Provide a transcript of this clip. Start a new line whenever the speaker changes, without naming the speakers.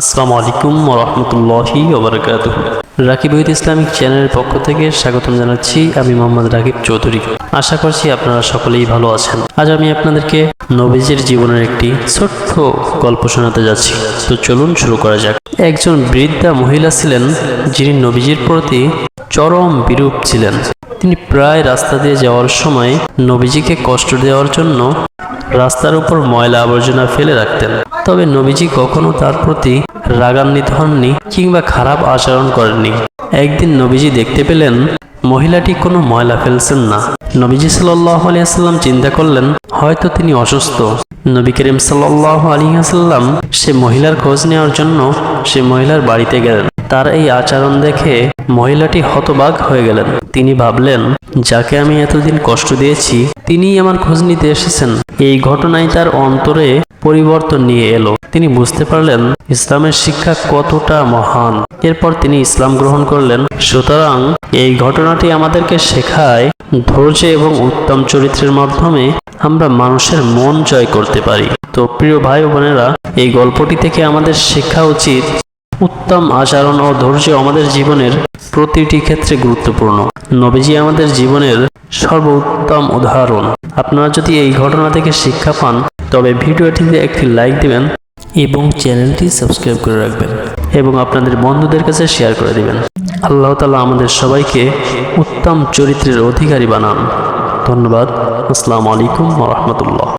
আসসালামু আলাইকুম রহমতুল্লাহি ওবরাকাত রাকিব ওহিদ ইসলামিক চ্যানেলের পক্ষ থেকে স্বাগতম জানাচ্ছি আমি মোহাম্মদ রাকিব চৌধুরী। আশা করছি আপনারা সকলেই ভালো আছেন। আজ আমি আপনাদেরকে নবীজির জীবনের একটি ছোট্ট গল্প শোনাতে যাচ্ছি। তো চলুন শুরু করা যাক। একজন বৃদ্ধা মহিলা ছিলেন যিনি নবীজির প্রতি চরম বিরূপ ছিলেন। তিনি প্রায় রাস্তা দিয়ে যাওয়ার সময় নবীজিকে কষ্ট দেওয়ার জন্য রাস্তার উপর ময়লা আবর্জনা ফেলে রাখতেন। তবে নবীজি কখনো তার প্রতি রাগান্বিত হননি কিংবা খারাপ আচরণ করেননি। একদিন নবীজি দেখতে পেলেন মহিলাটি কোনো ময়লা ফেলছেন না। নবীজি সাল্লাহ আলিয়াল্লাম চিন্তা করলেন, হয়তো তিনি অসুস্থ। নবী করিম সাল্লাহ আলিয়াল্লাম সে মহিলার খোঁজ নেওয়ার জন্য সে মহিলার বাড়িতে গেলেন। তার এই আচরণ দেখে মহিলাটি হতবাক হয়ে গেলেন। তিনি ভাবলেন, যাকে আমি এতদিন কষ্ট দিয়েছি, তিনিই আমার খোঁজ নিতে এসেছেন। এই ঘটনায় তার অন্তরে পরিবর্তন নিয়ে এলো। তিনি বুঝতে পারলেন ইসলামের শিক্ষা কতটা মহান। এরপর তিনি ইসলাম গ্রহণ করলেন। সুতরাং এই ঘটনাটি আমাদেরকে শেখায় ধৈর্য এবং উত্তম চরিত্রের মাধ্যমে আমরা মানুষের মন জয় করতে পারি। তো প্রিয় ভাই বোনেরা, এই গল্পটি থেকে আমাদের শেখা উচিত, উত্তম আচরণ ও ধৈর্য আমাদের জীবনের প্রতিটি ক্ষেত্রে গুরুত্বপূর্ণ। নবীজি আমাদের জীবনের সর্বোত্তম উদাহরণ। আপনারা যদি এই ঘটনা থেকে শিক্ষা পান তবে ভিডিওটিতে একটি লাইক দিবেন এবং চ্যানেলটি সাবস্ক্রাইব করে রাখবেন এবং আপনাদের বন্ধুদের কাছে শেয়ার করে দিবেন। আল্লাহ তালা আমাদের সবাইকে উত্তম চরিত্রের অধিকারী বানান। ধন্যবাদ। আসসালামু আলাইকুম রহমতুল্লাহ।